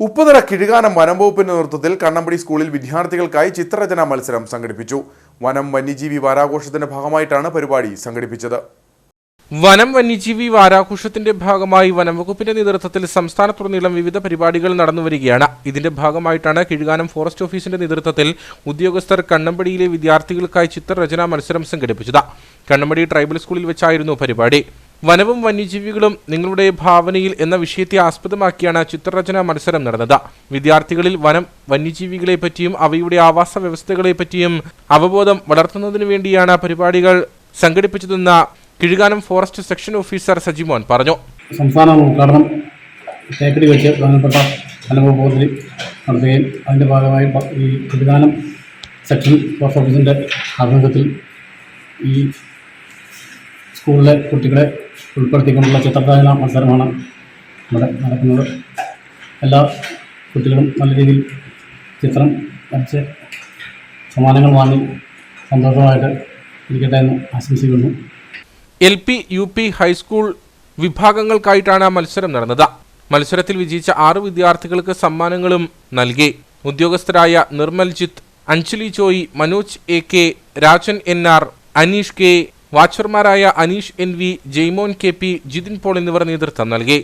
ഉപ്പുതറ കിഴുകാനം വനം വകുപ്പിന്റെ നേതൃത്വത്തിൽ കണ്ണമ്പടി സ്കൂളിൽ വിദ്യാർത്ഥികൾക്കായി ചിത്രരചനാ മത്സരം സംഘടിപ്പിച്ചു. വനം വന്യജീവി വാരാഘോഷത്തിന്റെ ഭാഗമായിട്ടാണ് പരിപാടി സംഘടിപ്പിച്ചത്. വനം വന്യജീവി വാരാഘോഷത്തിന്റെ ഭാഗമായി വനംവകുപ്പിന്റെ നേതൃത്വത്തിൽ സംസ്ഥാനത്തുടനീളം വിവിധ പരിപാടികൾ നടന്നുവരികയാണ് ഇതിന്റെ ഭാഗമായിട്ടാണ് കിഴുകാനം ഫോറസ്റ്റ് ഓഫീസിന്റെ നേതൃത്വത്തിൽ ഉദ്യോഗസ്ഥർ കണ്ണമ്പടിയിലെ വിദ്യാർത്ഥികൾക്കായി ചിത്രരചനാ മത്സരം സംഘടിപ്പിച്ചത്. കണ്ണമ്പടി ട്രൈബൽ സ്കൂളിൽ വെച്ചായിരുന്നു പരിപാടി. വനവും വന്യജീവികളും നിങ്ങളുടെ ഭാവനയിൽ എന്ന വിഷയത്തെ ആസ്പദമാക്കിയാണ് ചിത്രരചനാ മത്സരം നടന്നത്. വിദ്യാർത്ഥികളിൽ വനം വന്യജീവികളെ പറ്റിയും അവയുടെ ആവാസ വ്യവസ്ഥകളെ പറ്റിയും അവബോധം വളർത്തുന്നതിനു വേണ്ടിയാണ് പരിപാടികൾ സംഘടിപ്പിച്ചതെന്ന് Kizhukanam forest section officer Sajimon പറഞ്ഞു. സംസ്ഥാനം തേക്കടി വെച്ച് ബന്ധപ്പെട്ട വനംവകുപ്പിൽ നടത്തുകയും അതിന്റെ ഭാഗമായി ഈ കിഴുകാനം സെക്ഷൻ ഫോറസ്റ്റ് ഓഫീസിന്റെ ആഭിമുഖ്യത്തിൽ ഈ സ്കൂളിലെ കുട്ടികളെ ഉൾപ്പെടുത്തിക്കൊണ്ടുള്ള ചിത്രരചന മത്സരമാണ് ഇവിടെ നടക്കുന്നത്. എല്ലാ കുട്ടികളും നല്ല രീതിയിൽ ചിത്രം വരച്ച് സമ്മാനങ്ങൾ വാങ്ങി സന്തോഷമായിട്ട് ഇരിക്കട്ടെ എന്ന് ആശംസിക്കുന്നു. L P U P high school വിഭാഗങ്ങൾക്കായിട്ടാണ് മത്സരം നടന്നത്. മത്സരത്തിൽ വിജയിച്ച ആറ് വിദ്യാർത്ഥികൾക്ക് സമ്മാനങ്ങളും നൽകി. ഉദ്യോഗസ്ഥരായ Nirmaljith Anjali Choyi Manoj A K Rajan N R Aneesh K വാച്ചർമാരായ Aneesh N V Jaimon K P Jithin Paul എന്നിവർ നേതൃത്വം നൽകി.